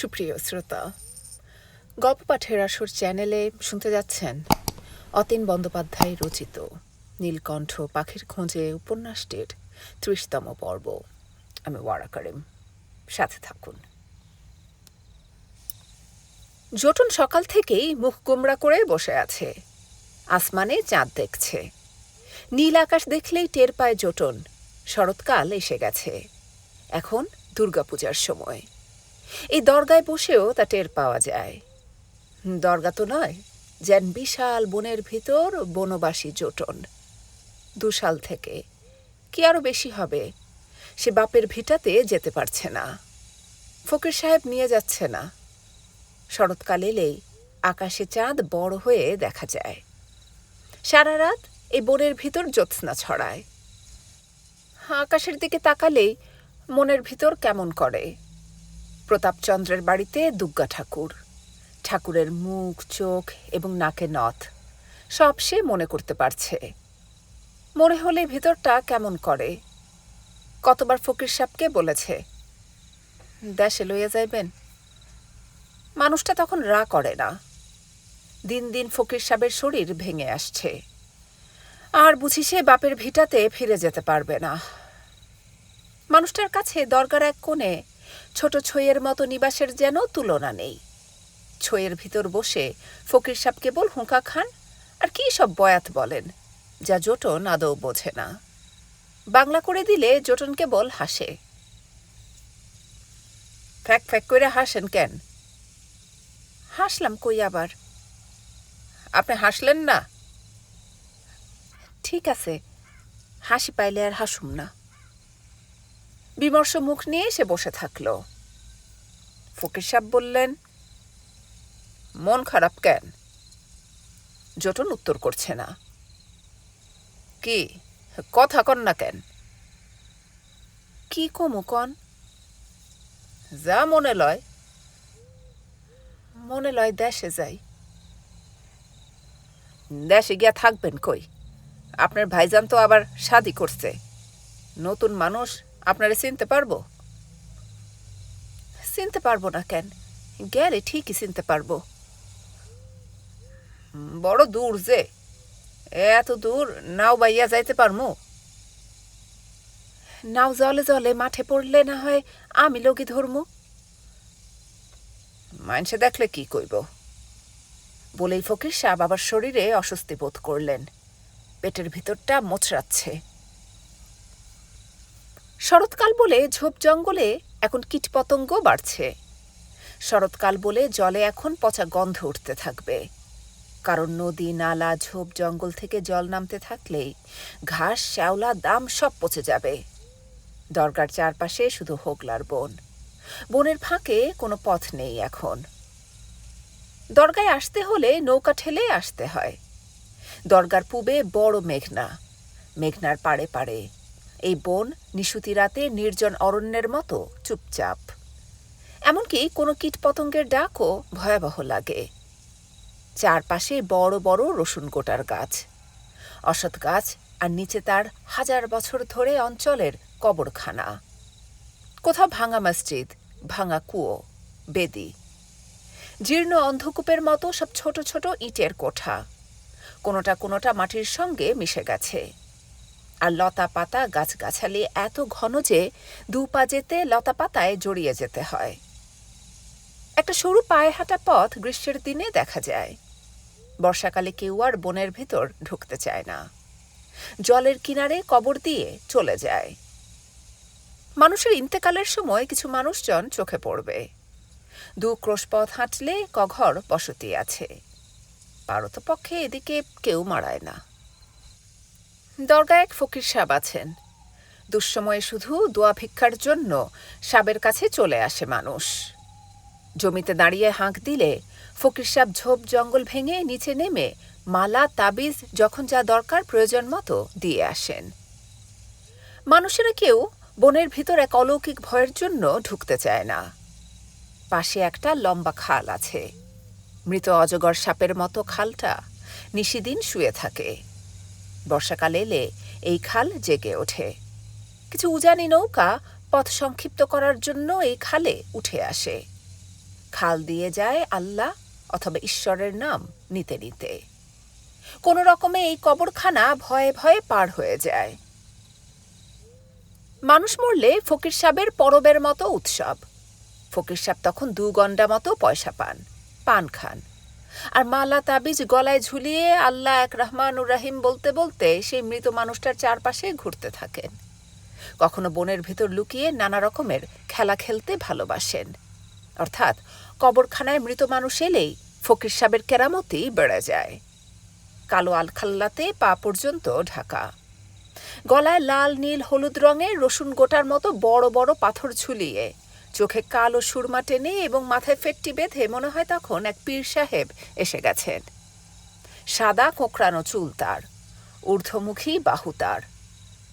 সুপ্রিয় শ্রোতা, গল্প পাঠের আসর চ্যানেলে শুনতে যাচ্ছেন অতীন বন্দ্যোপাধ্যায় রচিত নীলকণ্ঠ পাখির খোঁজে উপন্যাসটির ত্রিশতম পর্ব। আমি ওয়ারা করিম, সাথে থাকুন। জটন সকাল থেকেই মুখ গোমড়া করে বসে আছে। আসমানে চাঁদ দেখছে। নীল আকাশ দেখলেই টের পায় জটন, শরৎকাল এসে গেছে। এখন দুর্গাপূজার সময়। এই দরগায় বসেও তা টের পাওয়া যায়। দরগা তো নয়, যেন বিশাল বনের ভিতর বনবাসী জোটন। দু সাল থেকে কি আরও বেশি হবে, সে বাপের ভিটাতে যেতে পারছে না। ফকির সাহেব নিয়ে যাচ্ছে না। শরৎকাল এলেই আকাশে চাঁদ বড় হয়ে দেখা যায়। সারা রাত এই বনের ভিতর জ্যোৎস্না ছড়ায়। আকাশের দিকে তাকালেই মনের ভিতর কেমন করে প্রতাপচন্দ্রের বাড়িতে দুর্গা ঠাকুর। ঠাকুরের মুখ, চোখ এবং নাকে নথ। সব সে মনে করতে পারছে। মনে হলে ভিতরটা কেমন করে? কতবার ফকির সাহেবকে বলেছে, দেশে লইয়া যাইবেন? মানুষটা তখন রা করে না। দিন দিন ফকির সাহেবের শরীর ভেঙে আসছে। আর বুঝি সে বাপের ভিটাতে ফিরে যেতে পারবে না। মানুষটার কাছে দরকার এক কোণে ছোট ছইয়ের মতো নিবাসের যেন তুলনা নেই। ছইয়ের ভিতর বসে ফকির সাহেব কেবল হুঁকা খান আর কি সব বয়াত বলেন, যা জোটন আদৌ বোঝে না। বাংলা করে দিলে জোটন কেবল হাসে। ফ্যাক ফ্যাক করে হাসেন কেন? হাসলাম কই আবার? আপনি হাসলেন না? ঠিক আছে, হাসি পাইলে আর হাসুম না। বিমর্ষ মুখ নিয়ে সে বসে থাকল। ফকির সাহেব বললেন, মন খারাপ কেন? জটন উত্তর করছে না। কি? কথা কন না কেন? কি কমু কন? যা মনে লয় মনে লয় দেশে যাই। দেশে গিয়া থাকবেন কই? আপনার ভাইজান তো আবার শাদি করছে। নতুন মানুষ আপনারা চিনতে পারব? চিনতে পারব না কেন? গেলে ঠিকই চিনতে পারব। বড় দূর যে। এত দূর নাও বাইয়া যাইতে পারমু? নাও জলে জলে মাঠে পড়লে না হয় আমি লগি ধরমু? মানুষে দেখলে কি কইব? বলেই ফকির সাহ বাবার শরীরে অস্বস্তি বোধ করলেন। পেটের ভিতরটা মোচড়াচ্ছে। শরৎকাল বলে ঝোপ জঙ্গলে এখন কীটপতঙ্গ বাড়ছে। শরৎকাল বলে জলে এখন পচা গন্ধ উঠতে থাকবে। কারণ নদী, নালা, ঝোপ জঙ্গল থেকে জল নামতে থাকলেই ঘাস, শ্যাওলা, দাম সব পচে যাবে। দরগার চারপাশে শুধু হোগলার বন। বনের ফাঁকে কোনো পথ নেই এখন। দরগায় আসতে হলে নৌকা ঠেলে আসতে হয়। দরগার পূবে বড় মেঘনা। মেঘনার পাড়ে পাড়ে এই বন নিশুতি রাতে নির্জন অরণ্যের মতো চুপচাপ। এমনকি কোনো কীটপতঙ্গের ডাকও ভয়াবহ লাগে। চারপাশে বড় বড় রসুন গোটার গাছ। অসৎ গাছ আর নিচে তার হাজার বছর ধরে অঞ্চলের কবরখানা। কোথাও ভাঙা মসজিদ, ভাঙা কুয়ো, বেদি। জীর্ণ অন্ধকূপের মতো সব ছোট ছোট ইটের কোঠা। কোনোটা কোনোটা মাটির সঙ্গে মিশে গেছে। আর লতা পাতা গাছগাছালি এত ঘন যে দু পা যেতে লতা পাতায় জড়িয়ে যেতে হয়। একটা সরু পায়ে হাঁটা পথ গ্রীষ্মের দিনে দেখা যায়। বর্ষাকালে কেউ আর বনের ভেতর ঢুকতে চায় না। জলের কিনারে কবর দিয়ে চলে যায়। মানুষের ইন্তেকালের সময় কিছু মানুষজন চোখে পড়বে। দু ক্রোশ পথ হাঁটলে কঘর বসতি আছে। পারতপক্ষে এদিকে কেউ মারায় না। দরগায় এক ফকির সাব আছেন। দুঃসময়ে শুধু দোয়া ভিক্ষার জন্য সাবের কাছে চলে আসে মানুষ। জমিতে দাঁড়িয়ে হাঁক দিলে ফকির সাব ঝোপ জঙ্গল ভেঙে নিচে নেমে মালা, তাবিজ, যখন যা দরকার প্রয়োজন মতো দিয়ে আসেন। মানুষেরা কেউ বনের ভিতর এক অলৌকিক ভয়ের জন্য ঢুকতে চায় না। পাশে একটা লম্বা খাল আছে। মৃত অজগর সাপের মতো খালটা নিশিদিন শুয়ে থাকে। বর্ষাকাল এলে এই খাল জেগে ওঠে। কিছু উজানি নৌকা পথ সংক্ষিপ্ত করার জন্য এই খালে উঠে আসে। খাল দিয়ে যায় আল্লাহ অথবা ঈশ্বরের নাম নিতে নিতে। কোনো রকমে এই কবরখানা ভয়ে ভয়ে পার হয়ে যায়। মানুষ মরলে ফকির সাহেবের পরবের মতো উৎসব। ফকির সাহেব তখন দু গন্ডা মতো পয়সা পান পান খান। আর মালা তাবিজ গলায় ঝুলিয়ে আল্লাহ এক রহমানুর রাহিম বলতে বলতে সেই মৃত মানুষটার চারপাশে ঘুরতে থাকেন। কখনো বনের ভিতর লুকিয়ে নানা রকমের খেলা খেলতে ভালোবাসেন। অর্থাৎ কবরখানায় মৃত মানুষ এলেই ফকির সাহেবের কেরামতি বেড়ে যায়। কালো আলখাল্লাতে পা পর্যন্ত ঢাকা। গলায় লাল, নীল, হলুদ রঙের রসুন গোটার মতো বড় বড় পাথর ঝুলিয়ে চোখে কালো সুরমা টেনে এবং মাথায় ফেটটি বেঁধে মনে হয় তখন এক পীর সাহেব এসে গেছেন। সাদা কোঁকড়ানো চুল তার, ঊর্ধ্বমুখী বাহু তার।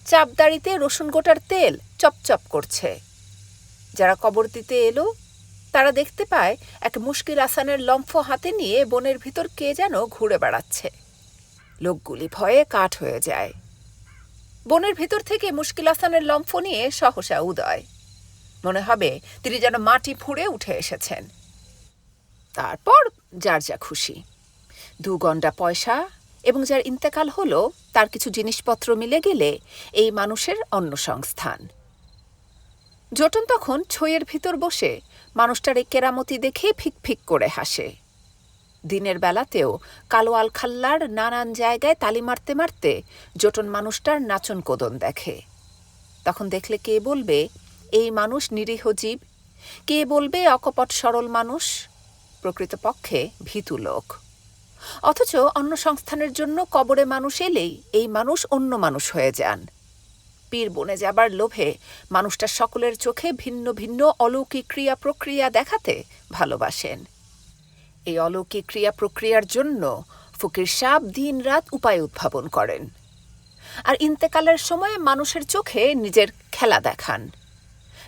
চাপদাড়িতে রসুন গোটার তেল চপচপ করছে। যারা কবর দিতে এলো, তারা দেখতে পায় এক মুশকিল আসানের লম্ফ হাতে নিয়ে বনের ভিতর কে যেন ঘুরে বেড়াচ্ছে। লোকগুলি ভয়ে কাঠ হয়ে যায়। বনের ভিতর থেকে মুশকিল আসানের লম্ফ নিয়ে সহসা উদয়। মনে হবে তিনি যেন মাটি ফুঁড়ে উঠে এসেছেন। তারপর যার যা খুশি। দু গন্ডা পয়সা এবং যার ইন্তেকাল হলো, তার কিছু জিনিসপত্র মিলে গেলে এই মানুষের অন্য সংস্থান। জটন তখন ছইয়ের ভিতর বসে মানুষটার এই কেরামতি দেখে ফিক ফিক করে হাসে। দিনের বেলাতেও কালো আলখাল্লার নানান জায়গায় তালি মারতে মারতে জটন মানুষটার নাচন কোদন দেখে। তখন দেখলে কে বলবে এই মানুষ নিরীহ জীব। কে বলবে অকপট সরল মানুষ? প্রকৃতপক্ষে ভীতু লোক। অথচ অন্য সংস্থানের জন্য কবরে মানুষ এলেই এই মানুষ অন্য মানুষ হয়ে যান। পীর বনে যাবার লোভে মানুষটা সকলের চোখে ভিন্ন ভিন্ন অলৌকিক ক্রিয়া প্রক্রিয়া দেখাতে ভালোবাসেন। এই অলৌকিক ক্রিয়া প্রক্রিয়ার জন্য ফকির সাপ দিন রাত উপায় উদ্ভাবন করেন। আর ইন্তেকালের সময় মানুষের চোখে নিজের খেলা দেখান।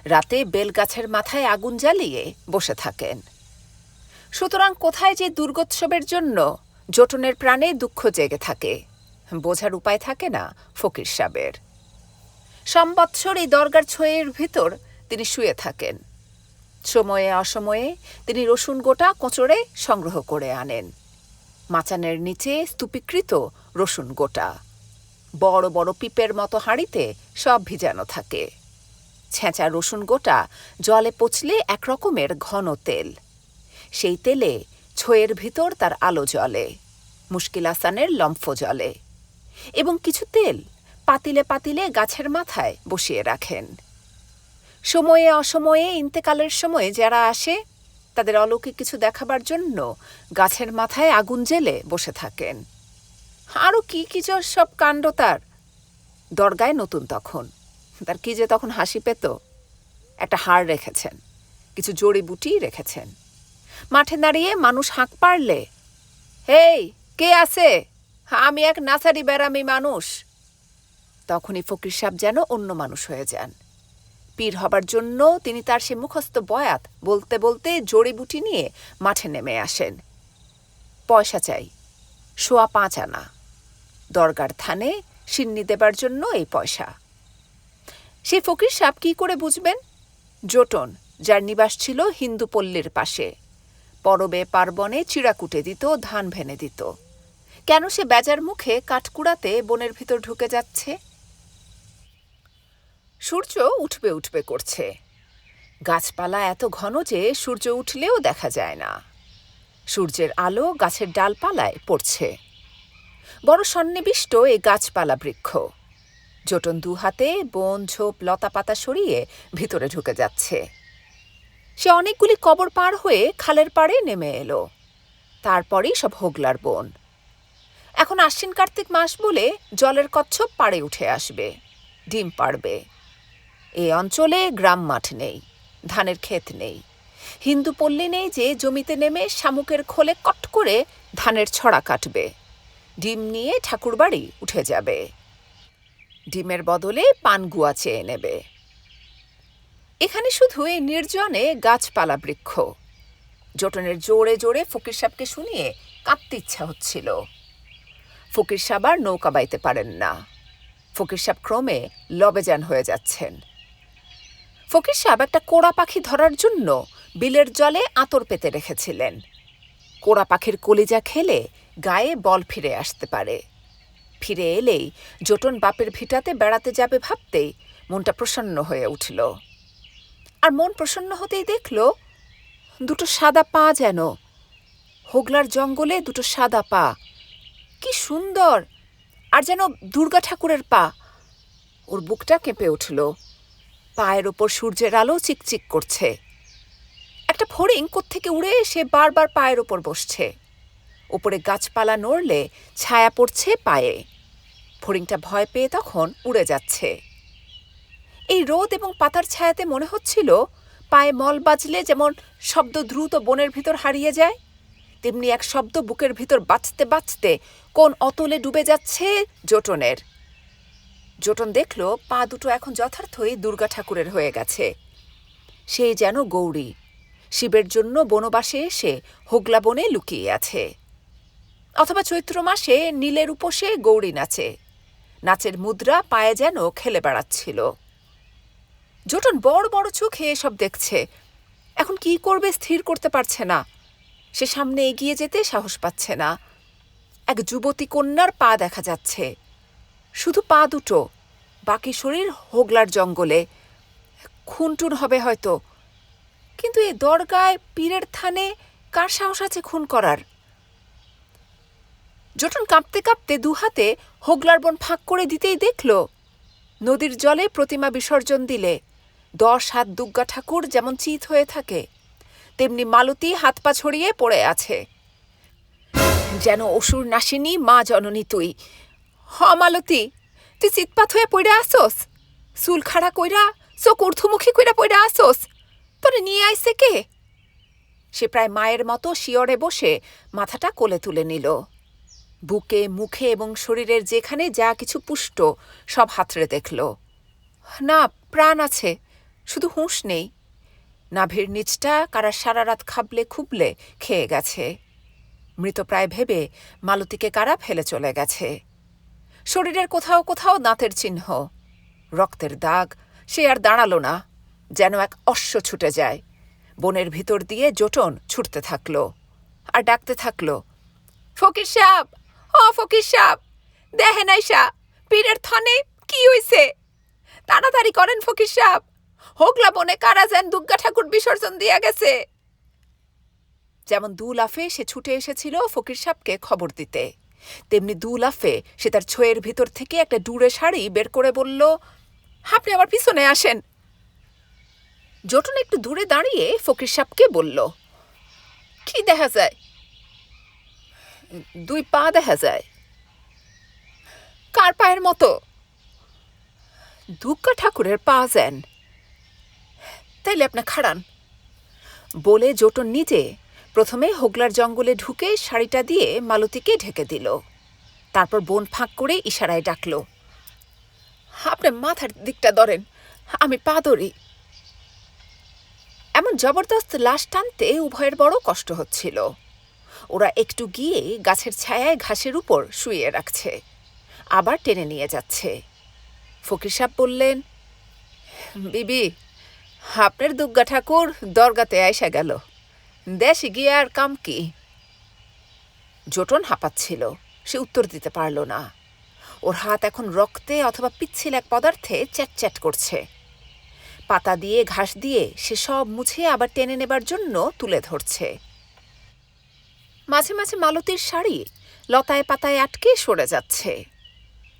রাতে বেলগাছের মাথায় আগুন জ্বালিয়ে বসে থাকেন। সুতরাং কোথায় যে দুর্গোৎসবের জন্য জোটনের প্রাণে দুঃখ জেগে থাকে, বোঝার উপায় থাকে না ফকির সাবের সম্বৎসর এই দরগার ছয়ের ভিতর তিনি শুয়ে থাকেন। সময়ে অসময়ে তিনি রসুন গোটা কোঁচড়ে সংগ্রহ করে আনেন। মাচানের নিচে স্তূপীকৃত রসুন গোটা। বড় বড় পিপের মতো হাঁড়িতে সব ভিজানো থাকে। ছেঁচা রসুন গোটা, জলে পচলে একরকমের ঘন তেল। সেই তেলে ছয়ের ভিতর তার আলো জ্বলে, মুশকিল আসানের লম্ফ জ্বলে এবং কিছু তেল পাতিলে পাতিলে গাছের মাথায় বসিয়ে রাখেন। সময়ে অসময়ে, ইন্তেকালের সময় যারা আসে, তাদের অলৌকিক কিছু দেখাবার জন্য গাছের মাথায় আগুন জেলে বসে থাকেন। আরও কি কি সব কাণ্ড তার। দরগায় নতুন তখন। তার কি যে তখন হাসি পেত? একটা হাড় রেখেছেন, কিছু জড়িবুটি রেখেছেন। মাঠে দাঁড়িয়ে মানুষ হাঁক পারলে, হেই, কে আছে? আমি এক নাসারি বেরামি মানুষ। তখনই ফকির সাহেব যেন অন্য মানুষ হয়ে যান। পীর হবার জন্য তিনি তার সে মুখস্থ বয়াত বলতে বলতে জড়িবুটি নিয়ে মাঠে নেমে আসেন। পয়সা চাই, সোয়া পাঁচ আনা। দরগার থানে সিন্নি দেবার জন্য এই পয়সা। সেই ফকির সাপ কি করে বুঝবেন? জোটন, যার নিবাস ছিল হিন্দু পল্লীর পাশে। পরবে পার্বণে চিড়াকুটে দিত, ধান ভেনে দিত। কেন সে বেজার মুখে কাঠকুড়াতে বনের ভিতর ঢুকে যাচ্ছে? সূর্য উঠবে উঠবে করছে। গাছপালা এত ঘন যে সূর্য উঠলেও দেখা যায় না। সূর্যের আলো গাছের ডালপালায় পড়ছে। বড় সন্নিবিষ্ট এই গাছপালা বৃক্ষ। জোটন দু হাতে বন, ঝোপ, লতা পাতা সরিয়ে ভিতরে ঢুকে যাচ্ছে। সে অনেকগুলি কবর পার হয়ে খালের পাড়ে নেমে এলো। তারপরেই সব হোগলার বন। এখন আশ্বিন কার্তিক মাস বলে জলের কচ্ছপ পাড়ে উঠে আসবে, ডিম পাড়বে। এ অঞ্চলে গ্রাম মাঠ নেই, ধানের ক্ষেত নেই। হিন্দু পল্লী নেই যে জমিতে নেমে শামুকের খোলে কট করে ধানের ছড়া কাটবে। ডিম নিয়ে ঠাকুরবাড়ি উঠে যাবে। ডিমের বদলে পানগুয়া চেয়ে নেবে। এখানে শুধু এই নির্জনে গাছপালা বৃক্ষ। জোটনের জোরে জোরে ফকির সাহেবকে শুনিয়ে কাঁদতে ইচ্ছা হচ্ছিল। ফকির সাহেব আর নৌকা বাইতে পারেন না। ফকির সাহেব ক্রমে লবেজান হয়ে যাচ্ছেন। ফকির সাহেব একটা কোড়া পাখি ধরার জন্য বিলের জলে আতর পেতে রেখেছিলেন। কোড়া পাখির কলিজা খেলে গায়ে বল ফিরে আসতে পারে। ফিরে এলেই জোটন বাপের ভিটাতে বেড়াতে যাবে ভাবতেই মনটা প্রসন্ন হয়ে উঠল। আর মন প্রসন্ন হতেই দেখল দুটো সাদা পা যেন। হোগলার জঙ্গলে দুটো সাদা পা। কি সুন্দর! আর যেন দুর্গা ঠাকুরের পা। ওর বুকটা কেঁপে উঠল। পায়ের ওপর সূর্যের আলো চিকচিক করছে। একটা ফড়িং কোত্থেকে উড়ে এসে বারবার পায়ের ওপর বসছে। ওপরে গাছপালা নড়লে ছায়া পড়ছে পায়ে। ফড়িংটা ভয় পেয়ে তখন উড়ে যাচ্ছে। এই রোদ এবং পাতার ছায়াতে মনে হচ্ছিল পায়ে মল বাজলে যেমন শব্দ দ্রুত বনের ভিতর হারিয়ে যায়, তেমনি এক শব্দ বুকের ভিতর বাঁচতে বাঁচতে কোন অতলে ডুবে যাচ্ছে জোটনের। জোটন দেখল পা দুটো এখন যথার্থই দুর্গা ঠাকুরের হয়ে গেছে। সেই যেন গৌরী, শিবের জন্য বনবাসে এসে হোগলা বনে লুকিয়ে আছে। অথবা চৈত্র মাসে নীলের উপসে গৌরী নাচে। নাচের মুদ্রা পায়ে যেন খেলে বেড়াচ্ছিল। জোটন বড় বড় চোখে এসব দেখছে। এখন কি করবে স্থির করতে পারছে না। সে সামনে এগিয়ে যেতে সাহস পাচ্ছে না। এক যুবতী কন্যার পা দেখা যাচ্ছে। শুধু পা দুটো, বাকি শরীর হোগলার জঙ্গলে। খুনটুন হবে হয়তো। কিন্তু এ দরগায় পীরের থানে কার সাহস আছে খুন করার? জটন কাঁপতে কাঁপতে দুহাতে হোগলার বন ফাঁক করে দিতেই দেখল, নদীর জলে প্রতিমা বিসর্জন দিলে, দশ হাত দুগ্গা ঠাকুর যেমন চিত হয়ে থাকে, তেমনি মালতী হাত পা ছড়িয়ে পড়ে আছে। যেন অসুর নাসিনী, মা জননী তুই। হ, মালতী, তুই চিৎপাত হয়ে পড়ে আসোস। চুল খাড়া কইরা, চোখ ঊর্ধ্বমুখী কইরা পড়ে আসোস। তোরে নিয়ে আইসে কে? সে প্রায় মায়ের মতো শিয়রে বসে মাথাটা কোলে তুলে নিল। বুকে, মুখে এবং শরীরের যেখানে যা কিছু পুষ্ট, সব হাতড়ে দেখল। না, প্রাণ আছে, শুধু হুঁশ নেই। নাভির নিচটা কারা সারা রাত খাবলে, খুবলে খেয়ে গেছে। মৃতপ্রায় ভেবে মালতীকে কারা ফেলে চলে গেছে। শরীরের কোথাও কোথাও দাঁতের চিহ্ন। রক্তের দাগ, সে আর দাঁড়াল না, যেন এক অশ্ব ছুটে যায়। বনের ভিতর দিয়ে জোটন ছুটতে থাকল, আর ডাকতে থাকল, ফকির সাহ ও দেহে নাই সাহ পীরের থনে কি হইছে? তাড়াতাড়ি করেন ফকির সাহ হোগলা বনে কারা যেন দুর্গা ঠাকুর বিসর্জন দিয়া গেছে। যেমন দু লাফে সে ছুটে এসেছিল ফকির সাহকে খবর দিতে। তেমনি দু লাফে সে তার ছোয়ের ভিতর থেকে একটা ডুরে শাড়ি বের করে বলল, আপনি আমার পিছনে আসেন। জটন একটু দূরে দাঁড়িয়ে ফকির সাহকে বলল, কি দেখা যায়? দুই পা দেখা যায়। কার পায়ের মতো? দুর্গা ঠাকুরের পা যেন। তাইলে আপনি খাড়ান। বলে জোটন নিজে প্রথমে হোগলার জঙ্গলে ঢুকে শাড়িটা দিয়ে মালতীকে ঢেকে দিল। তারপর বন ফাঁক করে ইশারায় ডাকল, আপনি মাথার দিকটা ধরেন, আমি পা ধরি। এমন জবরদস্ত লাশ টানতে উভয়ের বড় কষ্ট হচ্ছিল। ওরা একটু গিয়ে গাছের ছায়ায় ঘাসের উপর শুয়ে রাখছে। আবার টেনে নিয়ে যাচ্ছে। ফকির সাহেব বললেন, বিবি, আপনার দুর্গা ঠাকুর দরগাতে আইসা গেল। দেশে গিয়ে আর কাম কি? জোটন হাঁপাচ্ছিল। সে উত্তর দিতে পারল না। ওর হাত এখন রক্তে অথবা পিচ্ছিল এক পদার্থে চ্যাট করছে। পাতা দিয়ে, ঘাস দিয়ে সে সব মুছে আবার টেনে নেবার জন্য তুলে ধরছে। মাঝে মাঝে মালতীর শাড়ি লতায় পাতায় আটকে সরে যাচ্ছে।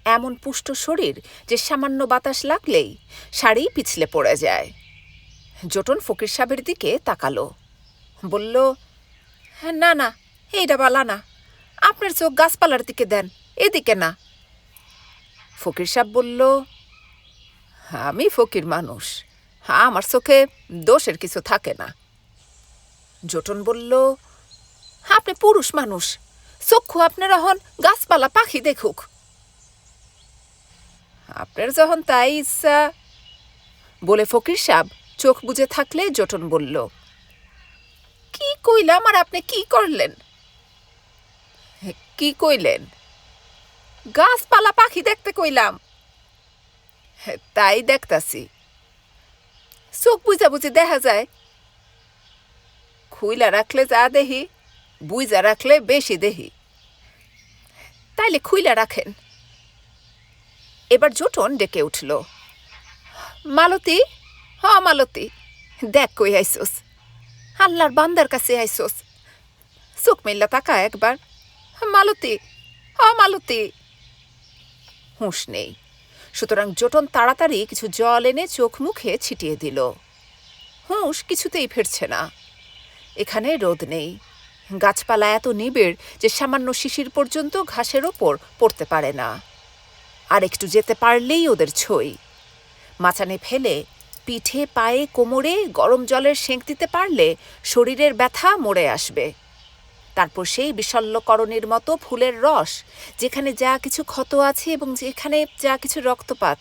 এমন পুষ্ট শরীর যে সামান্য বাতাস লাগলেই শাড়ি পিছলে পড়ে যায়। জোটন ফকির সাহেবের দিকে তাকালো। বলল "হ্যাঁ, না না এইটা বালা না। আপনার চোখ গাছপালার দিকে দেন এদিকে না। ফকির সাহেব বলল আমি ফকির মানুষ আমার চোখে দোষের কিছু থাকে না। জোটন বলল আপনি পুরুষ মানুষ। চক্ষু আপনার এখন গাছপালা, পাখি দেখুক। আপনার যখন তাই ইচ্ছা, বলে ফকির সাহেব চোখ বুঝে থাকলে জটন বলল, কি কইলাম আর আপনি কি করলেন? কি কইলেন? গাছপালা, পাখি দেখতে কইলাম। তাই দেখতাছি। চোখ বুঝা বুঝে দেখা যায়, খুইলা রাখলে যা দেহি। বুইজা রাখলে বেশি দেহি। তাইলে খুইলা রাখেন। এবার জোটন ডেকে উঠল। মালতী, হ মালতী, দেখ কই আইসোস। আল্লাহর বান্দার কাছে আইসোস। চোখ মিল্লা তাকা একবার। মালতী, হ মালতী। হুঁশ নেই। সুতরাং জোটন তাড়াতাড়ি কিছু জল এনে চোখ মুখে ছিটিয়ে দিল। হুঁশ কিছুতেই ফিরছে না। এখানে রোদ নেই। গাছপালা এত নিবিড় যে সামান্য শিশির পর্যন্ত ঘাসের ওপর পড়তে পারে না। আর একটু যেতে পারলেই ওদের ছই। মাচানে ফেলে পিঠে, পায়ে, কোমরে, গরম জলের সেঁক দিতে পারলে শরীরের ব্যথা মরে আসবে। তারপর সেই বিশল্যকরণের মতো ফুলের রস, যেখানে যা কিছু ক্ষত আছে এবং যেখানে যা কিছু রক্তপাত,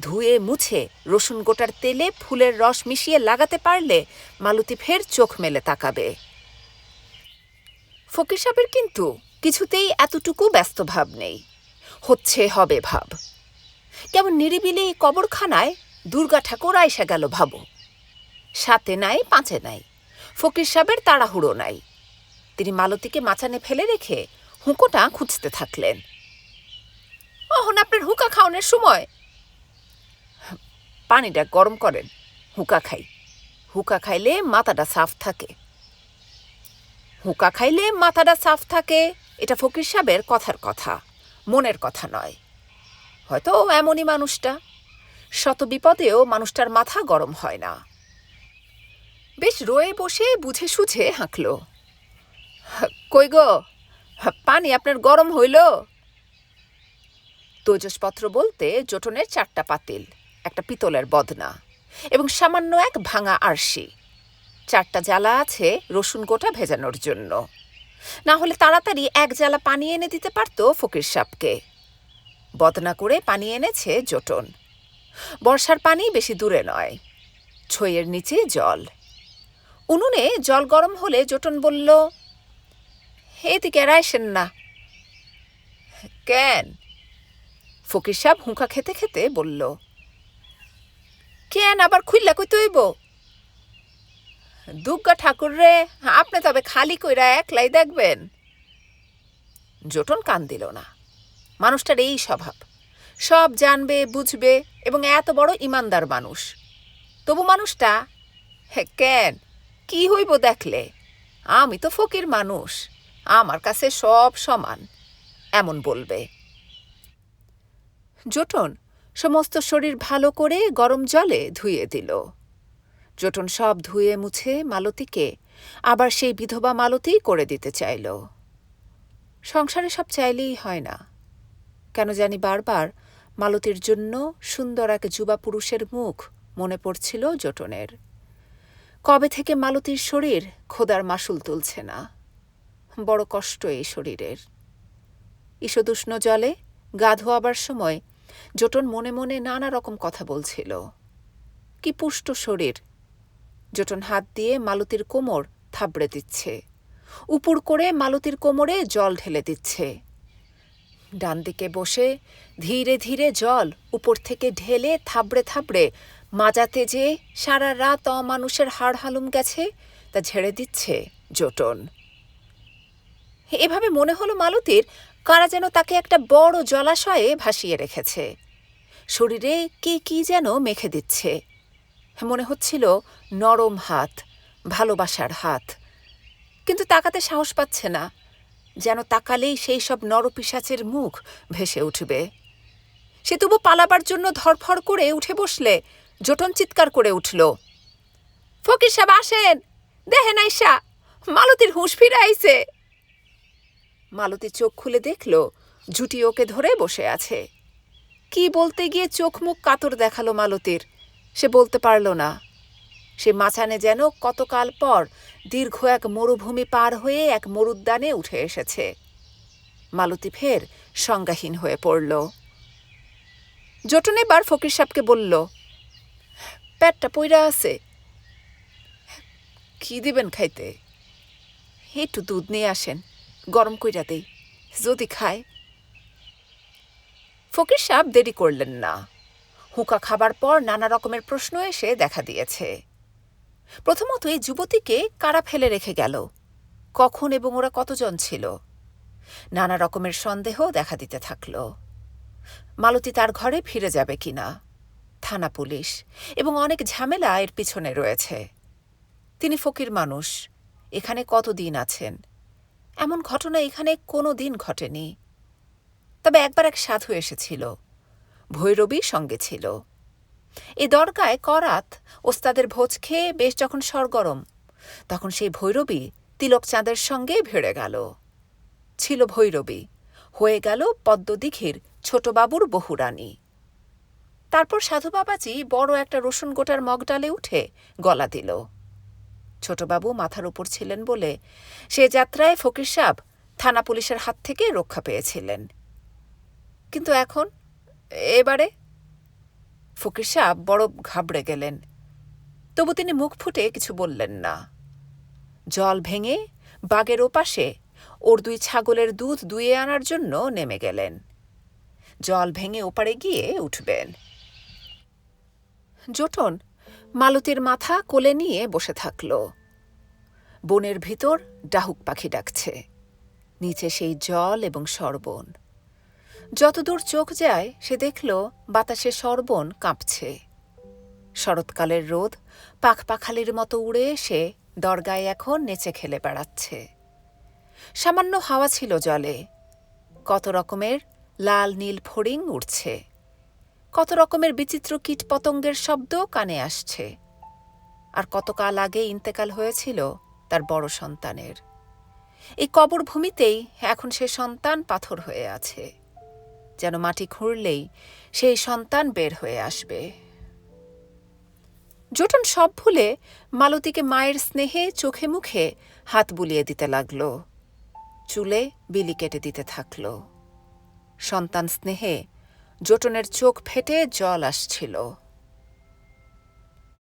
ধুয়ে, মুছে, রসুন গোটার তেলে ফুলের রস মিশিয়ে লাগাতে পারলে মালতী ফের চোখ মেলে তাকাবে। ফকির সাহেবের কিন্তু কিছুতেই এতটুকু ব্যস্ত ভাব নেই। হচ্ছে হবে ভাব। কেমন নিরিবিলি কবরখানায় দুর্গা ঠাকুর আইসা গেল ভাবো। সাতে নাই, পাঁচে নাই। ফকির সাহেবের তাড়াহুড়ো নাই। তিনি মালতীকে মাচানে ফেলে রেখে হুঁকোটা খুঁজতে থাকলেন। অহন আপনার হুঁকা খাওয়ানোর সময়। পানিটা গরম করেন। হুঁকা খাই। হুঁকা খাইলে মাথাটা সাফ থাকে। হুঁকা খাইলে মাথাটা সাফ থাকে, এটা ফকির সাহেবের কথার কথা, মনের কথা নয়। হয়তো এমনই মানুষটা। শত বিপদেও মানুষটার মাথা গরম হয় না। বেশ রয়ে বসে বুঝে সুঝে হাঁকল। কই গো, পানি আপনার গরম হইল? তৈজসপত্র বলতে জোটনের চারটা পাতিল, একটা পিতলের বদনা এবং সামান্য এক ভাঙা আরশি। চারটা জ্বালা আছে, রসুন গোটা ভেজানোর জন্য। না হলে তাড়াতাড়ি এক জ্বালা পানি এনে দিতে পারত ফকির সাপকে। বদনা করে পানি এনেছে জোটন। বর্ষার পানি বেশি দূরে নয়, ছইয়ের নিচে জল। উনুনে জল গরম হলে জোটন বলল, এদিকে আর আইসেন না। কেন? ফকির সাহেব হুঁকা খেতে খেতে বলল, কেন আবার খুললা কই তৈব দুর্গা ঠাকুর রে, আপনি তবে খালি কইরা একলাই দেখবেন। জোটন কান দিল না। মানুষটার এই স্বভাব। সব জানবে, বুঝবে এবং এত বড় ইমানদার মানুষ। তবু মানুষটা কেন? কি হইব দেখলে? আমি তো ফকির মানুষ। আমার কাছে সব সমান। এমন বলবে। জোটন সমস্ত শরীর ভালো করে গরম জলে ধুয়ে দিল। জোটন সব ধুয়ে মুছে মালতীকে আবার সেই বিধবা মালতী করে দিতে চাইল। সংসারে সব চাইলেই হয় না। কেন জানি বারবার মালতীর জন্য সুন্দর এক যুবা পুরুষের মুখ মনে পড়ছিল জোটনের। কবে থেকে মালতীর শরীর খোদার মাসুল তুলছে না। বড় কষ্ট এই শরীরের। ঈষদুষ্ণ জলে গা ধোয়াবার সময় জোটন মনে মনে নানা রকম কথা বলছিল। কি পুষ্ট শরীর জোটন হাত দিয়ে মালতীর কোমর থাবড়ে দিচ্ছে। উপুর করে মালতীর কোমরে জল ঢেলে দিচ্ছে। ডান দিকে বসে ধীরে ধীরে জল উপর থেকে ঢেলে থাবড়ে থাবড়ে মাজাতে যে সারা রাত অমানুষের হাড় হালুম গেছে, তা ঝেড়ে দিচ্ছে জোটন। এভাবে মনে হলো মালতীর কারা যেন তাকে একটা বড় জলাশয়ে ভাসিয়ে রেখেছে। শরীরে কে কি যেন মেখে দিচ্ছে। মনে হচ্ছিল নরম হাত, ভালোবাসার হাত। কিন্তু তাকাতে সাহস পাচ্ছে না, যেন তাকালেই সেই সব নরপিসাচের মুখ ভেসে উঠবে। সে তবু পালাবার জন্য ধরফর করে উঠে বসলে, জোটন চিৎকার করে উঠল, ফকির সাহেব, আসেন দেহেন আইসা, মালতীর হুঁশ ফিরে আইছে। মালতী চোখ খুলে দেখল জুটি ওকে ধরে বসে আছে। কি বলতে গিয়ে চোখ মুখ কাতর দেখাল মালতীর সে বলতে পারল না। সে মাচানে যেন কতকাল পর দীর্ঘ এক মরুভূমি পার হয়ে এক মরুদ্যানে উঠে এসেছে। মালতী ফের সংজ্ঞাহীন হয়ে পড়ল। জটন এবার ফকির সাহেবকে বলল, পেটটা পইরা আছে। কি দিবেন খাইতে? একটু দুধ নিয়ে আসেন, গরম কইরা দেই, যদি খায়? ফকির সাহেব দেরি করলেন না। হুঁকা খাবার পর নানা রকমের প্রশ্ন এসে দেখা দিয়েছে। প্রথমত এই যুবতীকে কারা ফেলে রেখে গেল? কখন এবং ওরা কতজন ছিল? নানা রকমের সন্দেহ দেখা দিতে থাকল। মালতী তার ঘরে ফিরে যাবে কিনা? থানা পুলিশ এবং অনেক ঝামেলা এর পিছনে রয়েছে। তিনি ফকির মানুষ। এখানে কতদিন আছেন? এমন ঘটনা এখানে কোনো দিন ঘটেনি। তবে একবার এক সাধু এসেছিল। ভৈরবী সঙ্গে ছিল। এ দরগায় করাত ওস্তাদের ভোজ খেয়ে বেশ যখন সরগরম, তখন সেই ভৈরবী তিলক চাঁদের সঙ্গে ভিড়ে গেল। ছিল ভৈরবী, হয়ে গেল পদ্মদিঘির ছোটবাবুর বহুরানী তারপর সাধু বাবাজি বড় একটা রসুন গোটার মগডালে উঠে গলা দিল। ছোটবাবু মাথার উপর ছিলেন বলে সে যাত্রায় ফকির সাহ থানা পুলিশের হাত থেকে রক্ষা পেয়েছিলেন। কিন্তু এখন এবারে? ফকির সাহ বড় ঘাবড়ে গেলেন। তবু তিনি মুখ ফুটে কিছু বললেন না। জল ভেঙে বাগের ওপাশে ওর দুই ছাগলের দুধ দুয়ে আনার জন্য নেমে গেলেন। জল ভেঙে ওপারে গিয়ে উঠবেন। জোটন মালতীর মাথা কোলে নিয়ে বসে থাকল। বনের ভিতর ডাহুক পাখি ডাকছে। নিচে সেই জল এবং সরবন যতদূর চোখ যায়, সে দেখল বাতাসে সরবন কাঁপছে। শরৎকালের রোদ পাখ পাখালির মতো উড়ে এসে দরগায় এখন নেচে খেলে বেড়াচ্ছে। সামান্য হাওয়া ছিল জলে। কত রকমের লাল নীল ফড়িং উড়ছে। কত রকমের বিচিত্র কীট পতঙ্গের শব্দ কানে আসছে। আর কতকাল আগে ইন্তেকাল হয়েছিল তার বড় সন্তানের। এই কবর ভূমিতেই এখন সে সন্তান পাথর হয়ে আছে। যেন মাটি খুঁড়লেই সেই সন্তান বের হয়ে আসবে। জোটন সব ভুলে মালতীকে মায়ের স্নেহে, চোখে মুখে হাত বুলিয়ে দিতে লাগল। চুলে বিলি কেটে দিতে থাকল। সন্তান স্নেহে জোটনের চোখ ফেটে জল আসছিল।